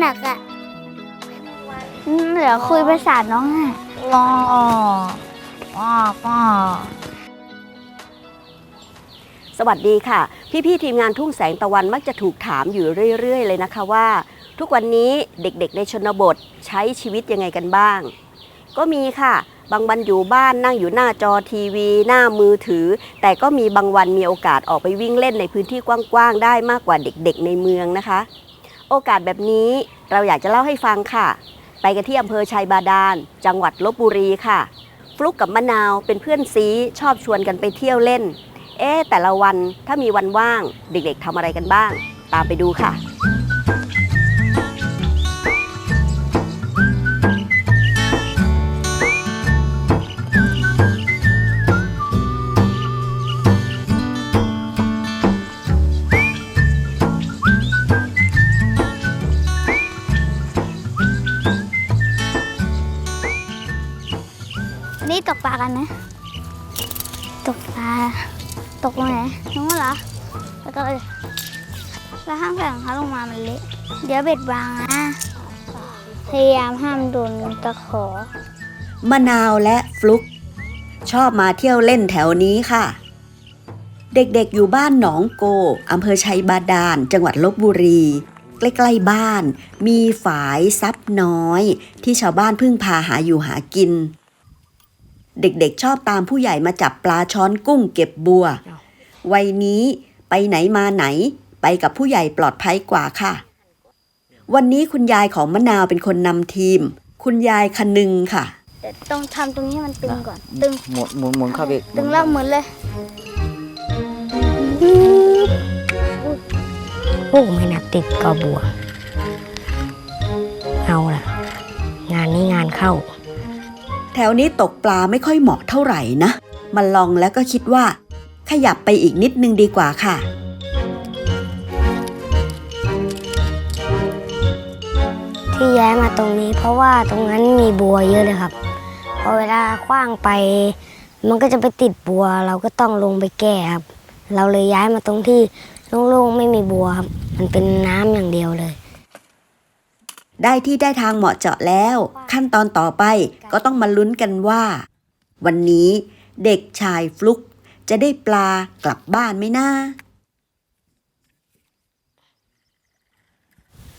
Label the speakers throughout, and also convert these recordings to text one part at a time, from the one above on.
Speaker 1: หนักอะเดี๋ยวคุยภาษาน้องอะ
Speaker 2: ป้อป้อป้อ
Speaker 3: สวัสดีค่ะ พี่ๆทีมงานทุ่งแสงตะวันมักจะถูกถามอยู่เรื่อย ๆ เลยนะคะว่า ทุกวันนี้เด็กๆในชนบทใช้ชีวิตยังไงกันบ้าง ก็มีค่ะ บางวันอยู่บ้านนั่งอยู่หน้าจอทีวี หน้ามือถือ แต่ก็มีบางวันมีโอกาสออกไปวิ่งเล่นในพื้นที่กว้างๆได้มากกว่าเด็กๆในเมืองนะคะ โอกาสแบบนี้เราอยากจะเล่าให้ฟังค่ะ ไปกันที่อำเภอชัยบาดาล จังหวัดลบบุรีค่ะ ฟลุกกับมะนาวเป็นเพื่อนซีชอบชวนกันไปเที่ยวเล่น เอ๊แต่ละวันถ้ามีวันว่าง เด็กๆทำอะไรกันบ้าง ตามไปดูค่ะ
Speaker 1: ตกปลากันนะ ตกปลา ตกตรงไหนนู้นเหรอ แล้วก็เลยแล้วห้ามแข่งเขาลงมามันเละ เดี๋ยวเบ็ดวางนะพยายามห้ามโดนตะขอ
Speaker 3: มะนาวและฟลุก ชอบมาเที่ยวเล่นแถวนี้ค่ะ เด็กๆอยู่บ้านหนองโกอำเภอชัยบาดาล จังหวัดลบบุรี ใกล้ๆบ้าน มีฝายซับน้อย ที่ชาวบ้านพึ่งพาหาอยู่หากิน เด็กๆชอบตามผู้ใหญ่มาจับปลาช้อนกุ้งเก็บบัว วัยนี้ไปไหนมาไหน ไปกับผู้ใหญ่ปลอดภัยกว่าค่ะ วันนี้คุณยายของมะนาวเป็นคนนำทีม คุณยายคนึงค่ะ
Speaker 1: เดี๋ยวต้องทำตรงนี้ให้มันตึงก่อน ตึง
Speaker 2: หมุนหมุนหมุนเข้าไปอีก
Speaker 1: ตึงแล้วหมุนเลย
Speaker 2: โอ้ไม่นับติดกอบัว เอาล่ะ งานนี้งานเข้า
Speaker 3: แถวนี้ตกปลาไม่ค่อยเหมาะเท่าไหร่นะ มาลองแล้วก็คิดว่า ขยับไปอีกนิดนึงดีกว่าค่ะ
Speaker 4: ที่ย้ายมาตรงนี้ เพราะว่าตรงนั้นมีบัวเยอะเลยครับ พอเวลาคว้างไป มันก็จะไปติดบัว เราก็ต้องลงไปแก้ครับ เราเลยย้ายมาตรงที่โล่งๆไม่มีบัวครับ มันเป็นน้ำอย่างเดียวเลย
Speaker 3: ได้ที่ได้ทางเหมาะเจาะแล้ว ขั้นตอนต่อไปก็ต้องมาลุ้นกันว่า วันนี้เด็กชายฟลุกจะได้ปลากลับบ้านไหมนะ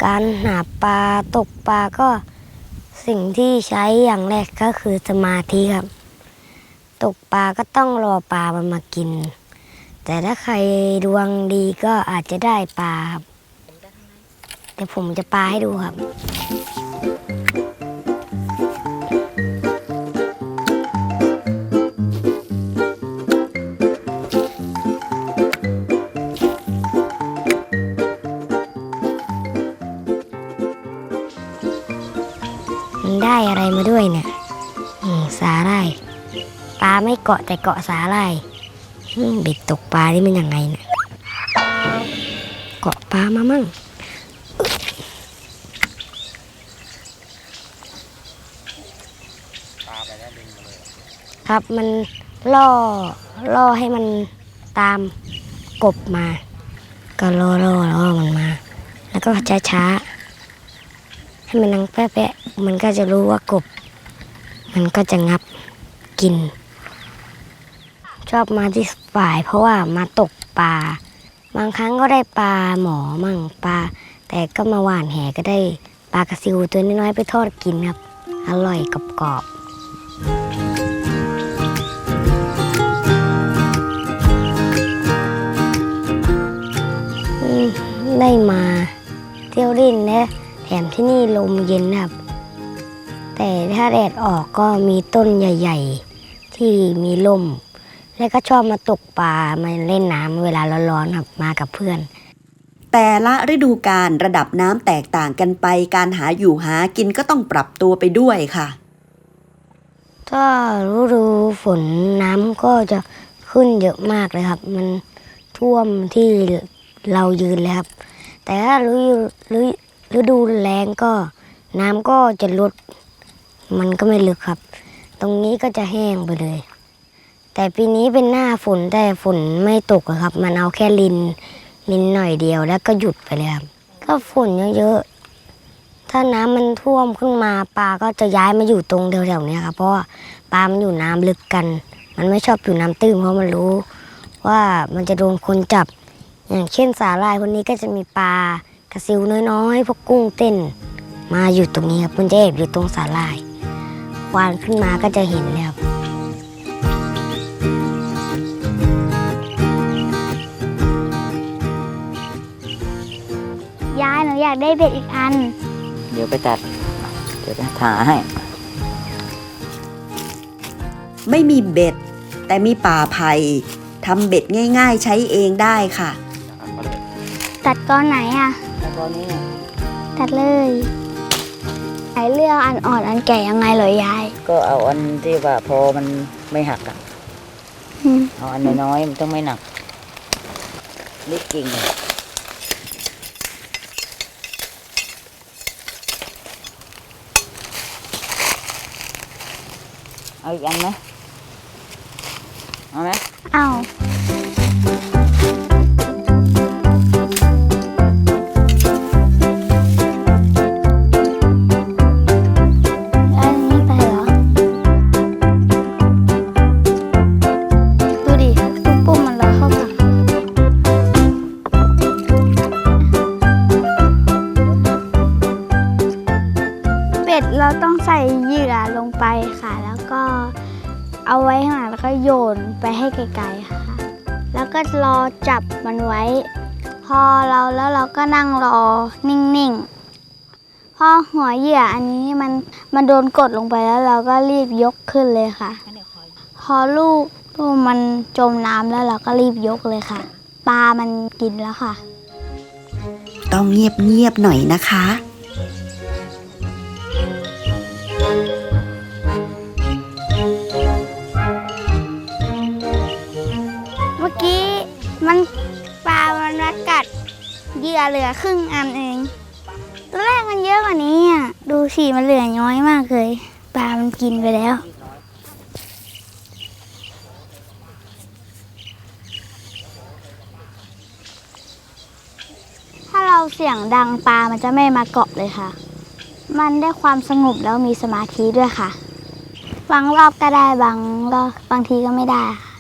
Speaker 4: การหาปลาตกปลาก็สิ่งที่ใช้อย่างแรกก็คือสมาธิครับ ตกปลาก็ต้องรอปลามันมากิน แต่ถ้าใครดวงดีก็อาจจะได้ปลาครับ ดี๋ยวผมจะปลาให้ดูครับ มันได้อะไรมาด้วยเนี่ยสาหร่ายปลาไม่เกาะแต่เกาะสาหร่ายอืมเบ็ดตกปลานี่มันยังไงเนี่ยเกาะปลามามั่ง ครับ มันล่อล่อให้มันตามกบมา ก็ล่อล่อล่อมันมา แล้วก็ช้าช้าให้มันนังแปะๆมันก็จะรู้ว่ากบ มันก็จะงับกิน ชอบมาที่ฝ่าย เพราะว่ามาตกปลาบางครั้งก็ได้ปลาหมอมั่งปลาแต่ก็มาหว่านแหก็ได้ปลากระซิวตัวน้อยๆไปทอดกินครับ อร่อยกรอบ ได้มาเที่ยวเล่นและแถมที่นี่ลมเย็นนะครับ แต่ถ้าแดดออกก็มีต้นใหญ่ ๆ ที่มีลม และก็ชอบมาตกปลามาเล่นน้ำเวลาร้อนๆครับมากับเพื่อน
Speaker 3: แต่ละฤดูกาลระดับน้ำแตกต่างกันไป การหาอยู่หากินก็ต้องปรับตัวไปด้วยค่ะ
Speaker 4: ถ้าฤดูฝนน้ำก็จะขึ้นเยอะมากเลยครับ มันท่วมที่ เรายืนเลยครับ แต่ถ้าฤดูฤดูแล้งก็น้ำก็จะลดมันก็ไม่ลึกครับ ตรงนี้ก็จะแห้งไปเลย แต่ปีนี้เป็นหน้าฝนแต่ฝนไม่ตกครับ มันเอาแค่ลินลินหน่อยเดียวแล้วก็หยุดไปเลยครับก็ฝนเยอะๆถ้าน้ำมันท่วมขึ้นมาปลาก็จะย้ายมาอยู่ตรงแถวๆนี้ครับ เพราะว่าปลามันอยู่น้ำลึกกัน มันไม่ชอบอยู่น้ำตื้นเพราะมันรู้ ว่ามันจะโดนคนจับ อย่างเช่นสาหร่ายคนนี้ก็จะมีปลากระซิวน้อยๆพวกกุ้งเต้น มาอยู่ตรงนี้ครับมันจะแอบอยู่ตรงสาหร่ายควานขึ้นมาก็จะเห็นเลยครับ
Speaker 1: ยายหนูอยากได้เบ็ดอีกอัน
Speaker 2: เดี๋ยวไปตัด เดี๋ยวไปหาให้
Speaker 3: ไม่มีเบ็ด แต่มีป่าไผ่ทำเบ็ดง่าย ๆ ใช้เองได้ค่ะ
Speaker 1: ตัดก้อนไหนอะ
Speaker 2: แล้วก็นี่
Speaker 1: ตัดเลยไหนเลือกอันอ่อนอันแก่ยังไงเหรอยาย
Speaker 2: ก็เอาอันที่ว่าพอมันไม่หักอะ
Speaker 1: อืม
Speaker 2: เอาอันน้อยๆมันต้องไม่หนักนี่กิ่งเอาอีกอันไหมเอาไหม
Speaker 1: เอา เอาไว้ข้างหลังแล้วก็โยนไปให้ไกลๆค่ะ แล้วก็รอจับมันไว้ พอเราแล้วเราก็นั่งรอนิ่งๆ พอหัวเหยื่ออันนี้มันมันโดนกดลงไปแล้วเราก็รีบยกขึ้นเลยค่ะ พอลูกลูกมันจมน้ำแล้วเราก็รีบยกเลยค่ะ ปลามันกินแล้วค่ะ
Speaker 3: ต้องเงียบๆหน่อยนะคะ
Speaker 1: เมื่อกี้มันปลามันมากัดเหยื่อเหลือครึ่งอันเองตัวแรกมันเยอะกว่านี้อะดูสิมันเหลือน้อยมากเลยปลามันกินไปแล้ว ถ้าเราเสียงดังปลามันจะไม่มาเกาะเลยค่ะ มันได้ความสงบแล้วมีสมาธิด้วยค่ะ บางรอบก็ได้บางรอบบางทีก็ไม่ได้ค่ะ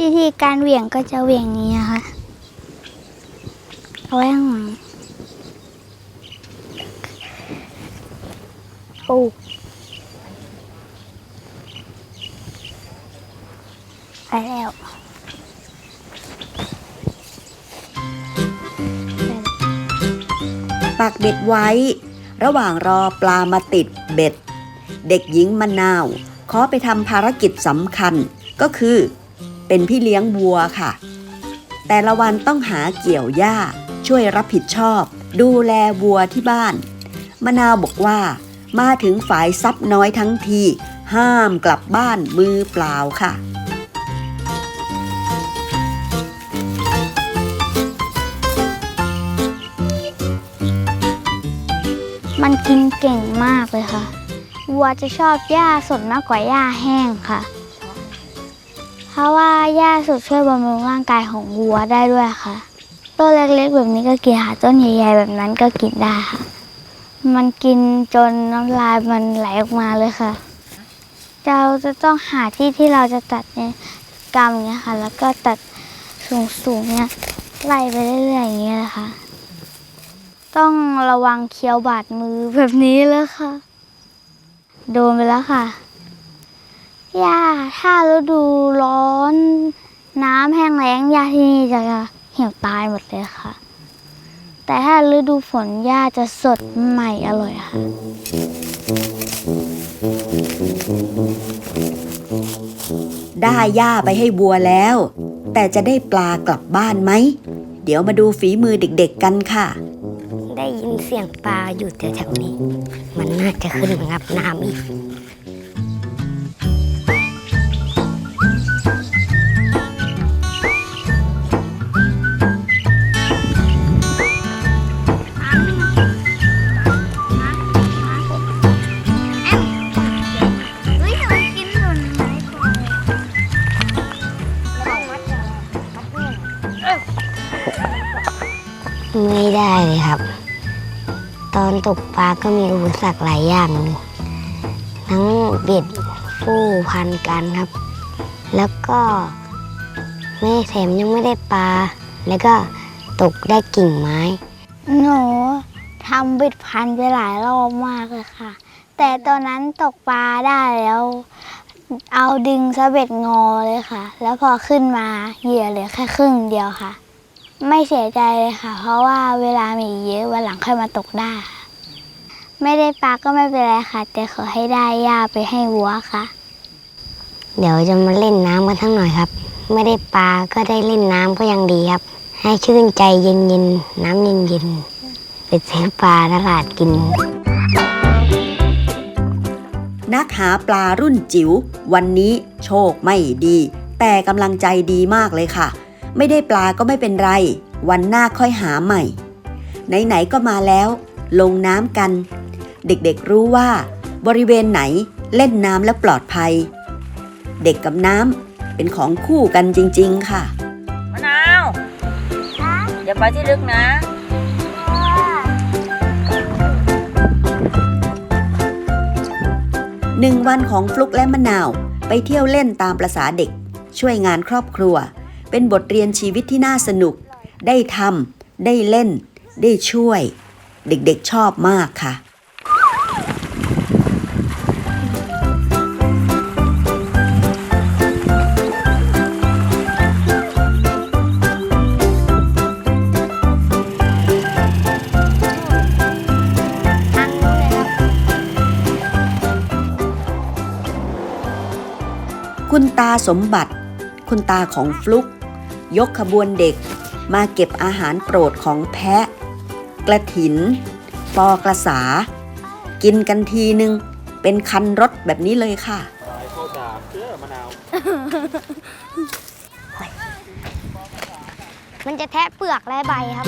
Speaker 1: วิธีการเหวี่ยงก็จะเหวี่ยงอย่างนี้นะคะเอาไว้ข้างหลังปูไปแล้ว
Speaker 3: ปักเบ็ดไว้ ระหว่างรอปลามาติดเบ็ด เด็กหญิงมะนาว ขอไปทำภารกิจสำคัญก็คือ เป็นพี่เลี้ยงวัวค่ะ แต่ละวันต้องหาเกี่ยวหญ้า ช่วยรับผิดชอบ ดูแลวัวที่บ้าน มะนาวบอกว่า มาถึงฝ่ายทรัพย์น้อยทั้งที ห้ามกลับบ้านมือเปล่าค่ะ
Speaker 1: มันกินเก่งมากเลยค่ะ วัวจะชอบหญ้าสดมากกว่าหญ้าแห้งค่ะ เพราะว่าหญ้าสดช่วยบำรุงร่างกายของวัวได้ด้วยค่ะ ต้นเล็กๆแบบนี้ก็กินหาต้นใหญ่ๆแบบนั้นก็กินได้ค่ะ มันกินจนน้ำลายมันไหลออกมาเลยค่ะ เราจะต้องหาที่ที่เราจะตัดเนี่ยกำอย่างเงี้ยค่ะ แล้วก็ตัดสูงๆเนี่ยไล่ไปเรื่อยๆอย่างเงี้ยนะคะต้องระวังเคี้ยวบาดมือแบบนี้เลยค่ะ โดนไปแล้วค่ะ ย่าถ้าฤดูร้อน น้ำแห้งแล้งหญ้าที่นี่จะเหี่ยวตายหมดเลยค่ะ แต่ถ้าฤดูฝนหญ้าจะสดใหม่อร่อยค่ะ
Speaker 3: ได้หญ้าไปให้วัวแล้ว แต่จะได้ปลากลับบ้านไหม เดี๋ยวมาดูฝีมือเด็กๆกันค่ะ
Speaker 4: ได้ยินเสียงปลาอยู่แถวๆนี้ มันน่าจะขึ้นมางับน้ำอีก
Speaker 1: ไม่ได้
Speaker 4: เลยครับ ตอนตกปลาก็มีอุปสรรคหลายอย่าง ทั้งเบ็ดผู้พันกันครับ แล้วก็ไม่แถมยังไม่ได้ปลา แล้วก็ตกได้กิ่งไม้
Speaker 1: หนูทำเบิดพันไปหลายรอบมากเลยค่ะ แต่ตอนนั้นตกปลาได้แล้ว เอาดึงสะเบ็ดงอเลยค่ะ แล้วพอขึ้นมาเหยื่อเหลือแค่ครึ่งเดียวค่ะ ไม่เสียใจเลยค่ะ เพราะว่าเวลามีเยอะวันหลังค่อยมาตกได้ค่ะไม่ได้ปลาก็ไม่เป็นไรค่ะ แต่ขอให้ได้หญ้าไปให้วัวค่ะ
Speaker 4: เดี๋ยวจะมาเล่นน้ำกันทั้งหน่อยครับ ไม่ได้ปลาก็ได้เล่นน้ำก็ยังดีครับ ให้ชื่นใจเย็นๆน้ำเย็นๆไปซื้อปลาตลาดกิน
Speaker 3: นักหาปลารุ่นจิ๋ววันนี้โชคไม่ดี แต่กำลังใจดีมากเลยค่ะ ไม่ได้ปลาก็ไม่เป็นไร วันหน้าค่อยหาใหม่ ไหน ๆ ก็มาแล้ว ลงน้ำกัน เด็กๆรู้ว่า บริเวณไหนเล่นน้ำและปลอดภัย เด็กกับน้ำเป็นของคู่กันจริง ๆ ค่ะ
Speaker 2: มะนาวอย่าไปที่ลึกนะ
Speaker 3: หนึ่งวันของฟลุกและมะนาวไปเที่ยวเล่นตามประษาเด็ก ช่วยงานครอบครัว เป็นบทเรียนชีวิตที่น่าสนุก ได้ทำได้เล่น ได้ช่วย เด็กๆชอบมากค่ะ
Speaker 1: คุ
Speaker 3: ณตาสมบัติ คุณตาของฟลุก ยกขบวนเด็ก มาเก็บอาหารโปรดของแพะ กระถิน ปอกระสา กินกันทีนึง เป็นคันรถแบบนี้เลยค่ะ
Speaker 4: มันจะแทะเปลือกและใบครับ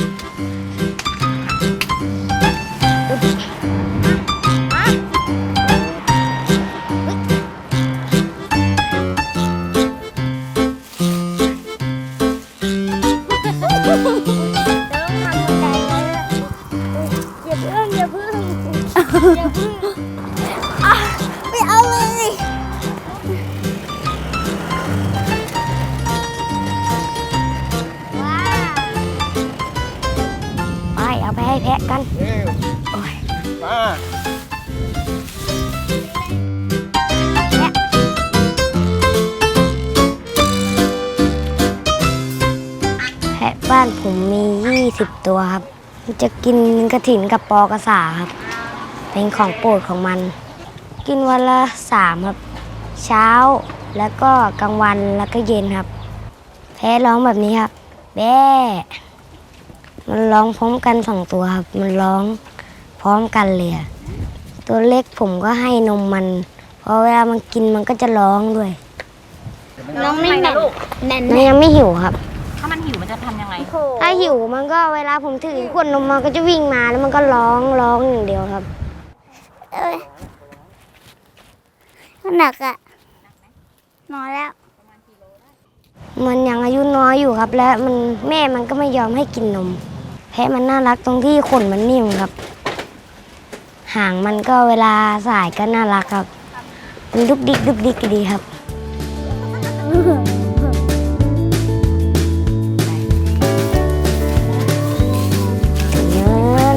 Speaker 1: ไป
Speaker 4: เอาไปให้แพะกันแพะบ้านผมมี 20 ตัวครับมันจะกินกระถินกับปอกระสาครับ เป็นของโปรดของมัน กินวันละสามครับ เช้าแล้วก็กลางวันแล้วก็เย็นครับ แพะร้องแบบนี้ครับ แบ้ มันร้องพร้อมกันสองตัวครับ มันร้องพร้อมกันเลยอะตัวเล็กผมก็ให้นมมันพอเวลามันกินมันก็จะร้องด้วย
Speaker 1: น้องไม่แน่นแน่น
Speaker 4: มันยังไม่หิวครับ
Speaker 2: ถ้ามันหิวมันจะทำยังไง
Speaker 4: ถ้าหิวมันก็เวลาผมถือขวดนมมันก็จะวิ่งมาแล้วมันก็ร้องร้องอย่างเดียวครับ
Speaker 1: เอ้ยหนักอะนอนแล้ว
Speaker 4: มันยังอายุน้อยอยู่ครับ และมันแม่มันก็ไม่ยอมให้กินนมแพะมันน่ารักตรงที่ขนมันนิ่มครับ หางมันก็เวลาสายก็น่ารักครับ มันดุกดิกดุกดิกดีครับเงิน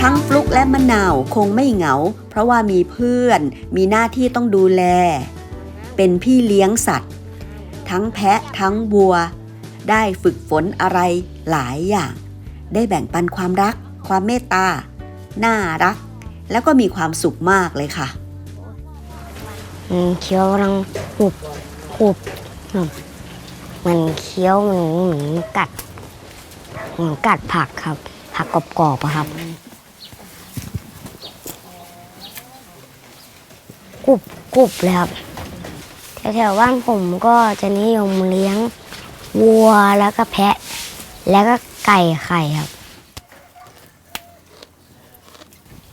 Speaker 3: ทั้งฟลุกและมะนาวคงไม่เหงา เพราะว่ามีเพื่อน มีหน้าที่ต้องดูแล เป็นพี่เลี้ยงสัตว์ ทั้งแพะทั้งวัว ได้ฝึกฝนอะไรหลายอย่าง ได้แบ่งปันความรัก ความเมตตา น่ารัก แล้วก็มีความสุขมากเลยค่ะ
Speaker 4: มันเคี้ยวกำลังหุบหุบหุบมันเคี้ยวมันเหมือนกัดเหมือนกัดผักครับ ผักกรอบๆครับกรุบกรุบเลยครับแถวๆบ้านผมก็จะนิยมเลี้ยง วัวแล้วก็แพะ แล้วก็ไก่ไข่ครับ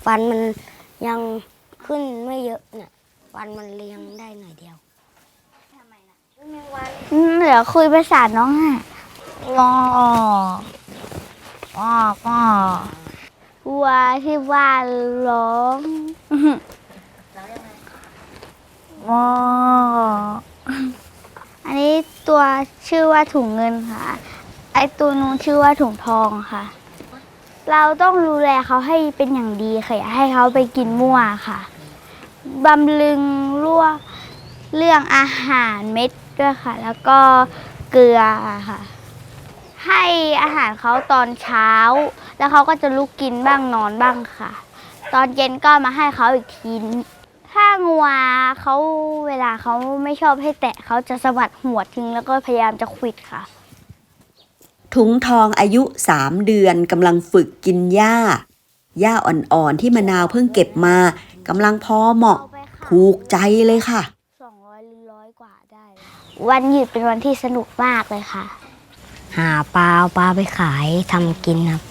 Speaker 4: ฟันมันยังขึ้นไม่เยอะเนี่ยวันมันเลี้ยงได้หน่อยเดียว
Speaker 1: อืมเดี๋ยวคุยภาษาน้องอะงออ้อก็วัวที่บ้านร้อง
Speaker 5: ว้า
Speaker 1: อัันนี้ตัวชื่อว่าถุงเงินค่ะ ไอตัวนู้นชื่อว่าถุงทองค่ะ เราต้องดูแลเขาให้เป็นอย่างดีค่ะอย่าให้เขาไปกินมั่วค่ะบำรุงรั่วเรื่องอาหารเม็ดด้วยค่ะ แล้วก็เกลือค่ะ ให้อาหารเขาตอนเช้า แล้วเขาก็จะลุกกินบ้างนอนบ้างค่ะ ตอนเย็นก็มาให้เขาอีกที ถ้างัวเขาเวลาเขาไม่ชอบให้แตะเขาจะสะบัดหัวทิ้งแล้วก็พยายามจะควิดค่ะ
Speaker 6: ถุงทองอายุ 3 เดือนกำลังฝึกกินหญ้า หญ้าอ่อนๆที่มะนาวเพิ่งเก็บมากำลังพอเหมาะถูกใจเลยค่ะ
Speaker 1: สองร้อยหรือร้อยกว่าได้ วันหยุดเป็นวันที่สนุกมากเลยค่ะ
Speaker 4: หาปลาเอาปลาไปขายทำกินครับ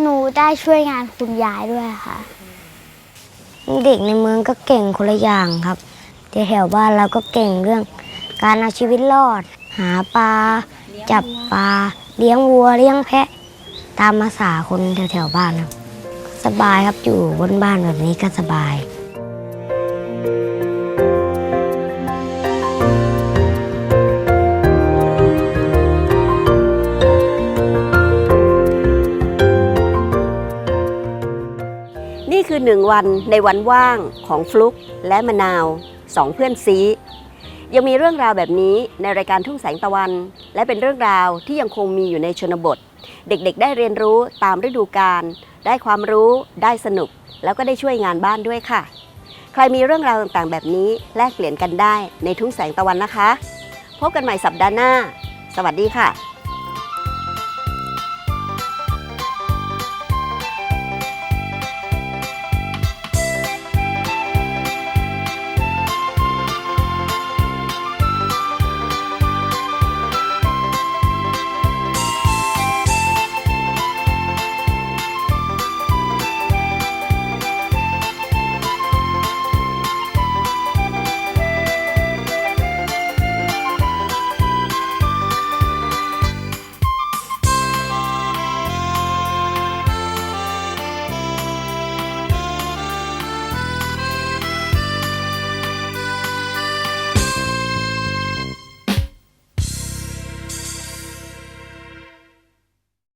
Speaker 1: หนูได้ช่วยงานคุณยายด้วยค่ะ
Speaker 4: เด็กในเมืองก็เก่งคนละอย่างครับแต่แถวบ้านเราก็เก่งเรื่อง การเอาชีวิตรอด หาปลาจับปลาเลี้ยงวัวเลี้ยงแพะ ตามภาษาคนแถวๆบ้านครับ สบายครับอยู่บนบ้านแบบนี้ก็สบาย
Speaker 6: คือหนึ่งวันในวันว่างของฟลุกและมะนาวสองเพื่อนซียังมีเรื่องราวแบบนี้ในรายการทุ่งแสงตะวัน และเป็นเรื่องราวที่ยังคงมีอยู่ในชนบท เด็กๆ ได้เรียนรู้ตามฤดูกาลได้ความรู้ ได้สนุก แล้วก็ได้ช่วยงานบ้านด้วยค่ะ ใครมีเรื่องราวต่างๆ แบบนี้แลกเปลี่ยนกันได้ในทุ่งแสงตะวันนะคะ พบกันใหม่สัปดาห์หน้า สวัสดีค่ะ